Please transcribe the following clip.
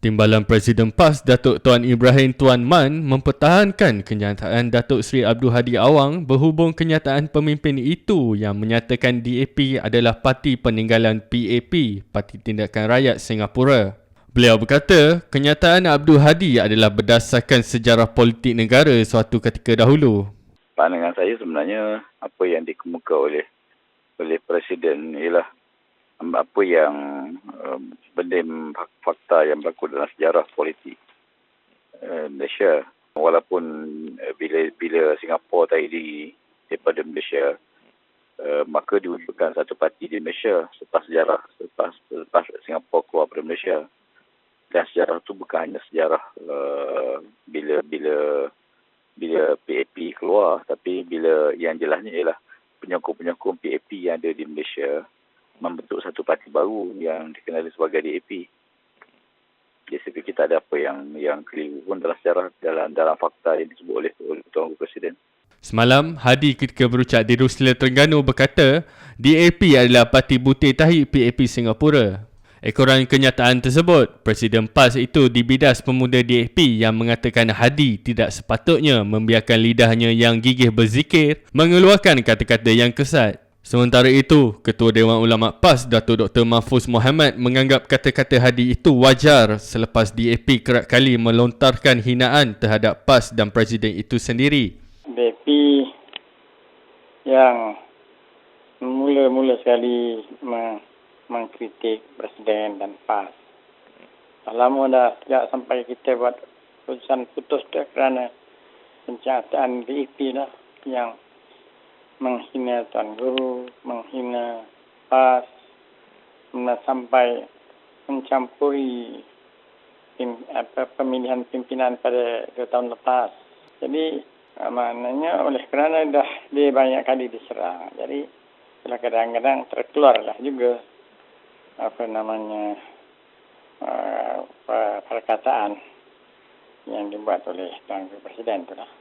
Timbalan Presiden PAS Datuk Tuan Ibrahim Tuan Man mempertahankan kenyataan Datuk Seri Abdul Hadi Awang berhubung kenyataan pemimpin itu yang menyatakan DAP adalah parti peninggalan PAP, Parti Tindakan Rakyat Singapura. Beliau berkata, kenyataan Abdul Hadi adalah berdasarkan sejarah politik negara suatu ketika dahulu. Pandangan saya sebenarnya apa yang dikemuka oleh oleh Presiden ialah apa yang um, benda fakta yang berlaku dalam sejarah politik uh, Malaysia. Walaupun uh, bila bila Singapura tadi daripada Malaysia uh, maka diwujudkan satu parti di Malaysia selepas sejarah selepas selepas Singapura keluar dari Malaysia. Dan sejarah itu bukan hanya sejarah bila bila bila PAP keluar tapi bila yang jelasnya ialah penyokong-penyokong PAP yang ada di Malaysia membentuk satu parti baru yang dikenali sebagai DAP. Jadi kita ada apa yang yang keliru pun dalam sejarah dalam dalam fakta yang disebut oleh Tuan Presiden. Semalam, Hadi ketika berucap di Ruslia Terengganu berkata, DAP adalah parti butir tahi PAP Singapura. Ekoran kenyataan tersebut, Presiden PAS itu dibidas pemuda DAP yang mengatakan Hadi tidak sepatutnya membiarkan lidahnya yang gigih berzikir mengeluarkan kata-kata yang kesat. Sementara itu, Ketua Dewan Ulama PAS Datuk Dr. Mahfuz Mohamad menganggap kata-kata Hadi itu wajar selepas DAP kerap kali melontarkan hinaan terhadap PAS dan Presiden itu sendiri. DAP yang mula-mula sekali mengkritik Presiden dan PAS. Lama dah sejak sampai kita buat keputusan putus dah kerana pencahataan DAP lah yang menghina Tuan Guru, menghina PAS, sampai mencampuri pim, apa, pemilihan pimpinan pada dua tahun lepas. Jadi, ah, maknanya oleh kerana dah dia banyak kali diserang. Jadi, kadang-kadang terkeluarlah juga apa namanya uh, perkataan yang dibuat oleh Tuan Presiden itu lah.